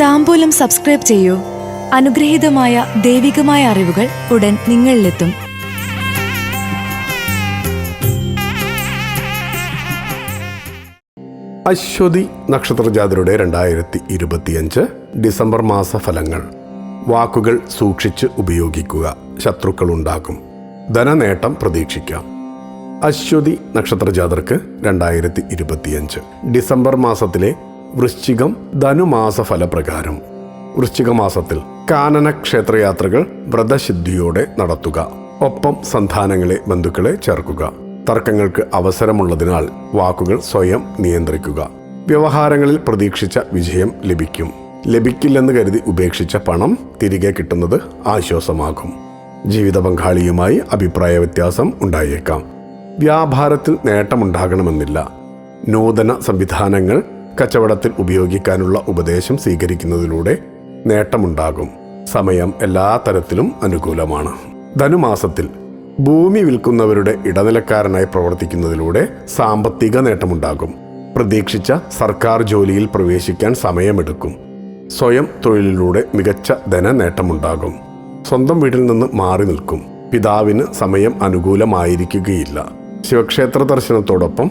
താമ്പൂലം subscribe ചെയ്യൂ. അനുഗ്രഹീതമായ ദൈവികമായ അറിവുകൾ ഉടൻ നിങ്ങളിലെത്തും. അശ്വതി നക്ഷത്രജാതരുടെ രണ്ടായിരത്തി ഇരുപത്തിയഞ്ച് ഡിസംബർ മാസ ഫലങ്ങൾ വാക്കുകൾ സൂക്ഷിച്ച് ഉപയോഗിക്കുക. ശത്രുക്കൾ ഉണ്ടാകും ധനനേട്ടം പ്രതീക്ഷിക്കാം. അശ്വതി നക്ഷത്രജാതർക്ക് രണ്ടായിരത്തി ഇരുപത്തിയഞ്ച് ഡിസംബർ മാസത്തിലെ വൃശ്ചികം ധനുമാസ ഫലപ്രകാരം വൃശ്ചിക മാസത്തിൽ കാനന ക്ഷേത്രയാത്രകൾ വ്രതശുദ്ധിയോടെ നടത്തുക. ഒപ്പം സന്താനങ്ങളെ ബന്ധുക്കളെ ചേർക്കുക. തർക്കങ്ങൾക്ക് അവസരമുള്ളതിനാൽ വാക്കുകൾ സ്വയം നിയന്ത്രിക്കുക. വ്യവഹാരങ്ങളിൽ പ്രതീക്ഷിച്ച വിജയം ലഭിക്കും. ലഭിക്കില്ലെന്ന് കരുതി ഉപേക്ഷിച്ച പണം തിരികെ കിട്ടുന്നത് ആശ്വാസമാകും. ജീവിത പങ്കാളിയുമായി അഭിപ്രായ വ്യത്യാസം ഉണ്ടായേക്കാം. വ്യാപാരത്തിൽ നേട്ടമുണ്ടാകണമെന്നില്ല. നൂതന സംവിധാനങ്ങൾ കച്ചവടത്തിൽ ഉപയോഗിക്കാനുള്ള ഉപദേശം സ്വീകരിക്കുന്നതിലൂടെ നേട്ടമുണ്ടാകും. സമയം എല്ലാ തരത്തിലും അനുകൂലമാണ്. ധനുമാസത്തിൽ ഭൂമി വിൽക്കുന്നവരുടെ ഇടനിലക്കാരനായി പ്രവർത്തിക്കുന്നതിലൂടെ സാമ്പത്തിക നേട്ടമുണ്ടാകും. പ്രതീക്ഷിച്ച സർക്കാർ ജോലിയിൽ പ്രവേശിക്കാൻ സമയമെടുക്കും. സ്വയം തൊഴിലിലൂടെ മികച്ച ധന നേട്ടമുണ്ടാകും സ്വന്തം വീട്ടിൽ നിന്ന് മാറി നിൽക്കും. പിതാവിന് സമയം അനുകൂലമായിരിക്കുകയില്ല. ശിവക്ഷേത്ര ദർശനത്തോടൊപ്പം